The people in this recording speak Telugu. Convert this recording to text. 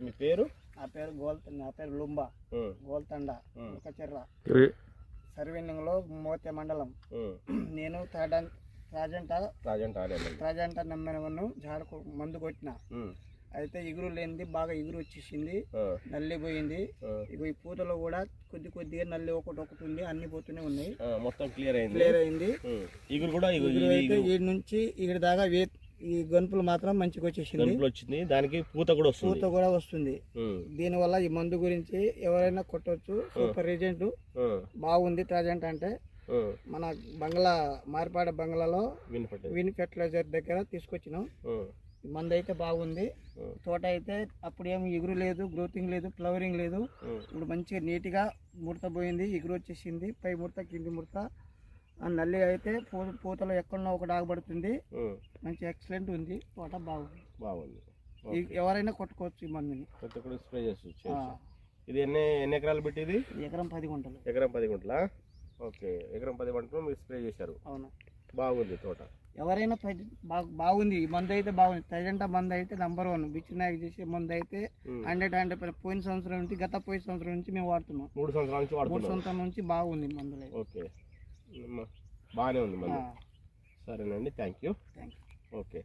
మీ పేరు? నా పేరు గోల్ నా పేరు లుంబా. గోల్తండ ఇవి- సర్వీనింగ్లో మోతే మండలం. నేను థర్డ్ రాజంట రాజంట రాజంట జాడకు మందు కొట్టిన. అయితే ఇగురు లేనిది బాగా ఇగురు వచ్చేసింది. ఆ, నల్లి పోయింది. ఆ, ఇగో ఈ పూతలో కూడా కొద్ది కొద్దిగా నల్లి ఒకటి ఒకటి ఉంది అన్ని పోతూనే ఉన్నాయి. మొత్తం క్లియర్ అయింది. క్లియర్ అయింది. ఇగురు కూడా అయితే ఈ నుంచి ఈడ దాకా వే- ఈ గనుపులు మాత్రం మంచిగా వచ్చేసింది గనుపులు వచ్చింది దానికి పూత కూడా వస్తుంది. పూత కూడా వస్తుంది. దీనివల్ల ఈ మందు గురించి ఎవరైనా కొట్టవచ్చు సూపర్ ఏజెంట్ ఉమ్, బాగుంది ట్రాజెంట్ అంటే. మన బంగ్లా మార్పాడ బంగ్లాలో విన్ ఫెర్టిలైజర్. దగ్గర తీసుకొచ్చినాం. మందు అయితే బాగుంది. తోట అయితే అప్పుడు ఏమి ఎగురు లేదు గ్రోతింగ్ లేదు ఫ్లవరింగ్ లేదు. ఇప్పుడు మంచిగా నీట్గా ముడత పోయింది ఎగురు వచ్చేసింది పై ముడత కింది ముడత. నల్లి అయితే పూ పూతలో ఎక్కడో ఒకటి ఆగబడుతుంది మంచి ఎక్సలెంట్ ఉంది. తోట బాగుంది. బాగుంది. ఎవరైనా కొట్టుకోవచ్చు ఈ మందుని. స్ప్రే చేసి. ఇది ఎన్ని ఎన్ని ఎకరాలు పెట్టింది? ఎకరం పది గుంటలు. ఎకరం పది గుంటలా? ఓకే. ఎకరం పది గుంటలు మీరు స్ప్రే చేశారు. అవును. బాగుంది తోట. ఎవరైనా బాగుంది. ఈ మందు అయితే బాగుంది. ప్రజెంట్ మందు అయితే నంబర్ వన్ బిచ్చి నాయక్ చేసే మందు అయితే. హండ్రెడ్ హండ్రెడ్ పోయిన సంవత్సరం నుంచి గత పోయిన సంవత్సరం నుంచి మేము వాడుతున్నాం. మూడు సంవత్సరాల నుంచి మూడు సంవత్సరం నుంచి బాగుంది మందులు ఓకే. బాగానే ఉంది మందు. సరేనండి థ్యాంక్ యూ. ఓకే.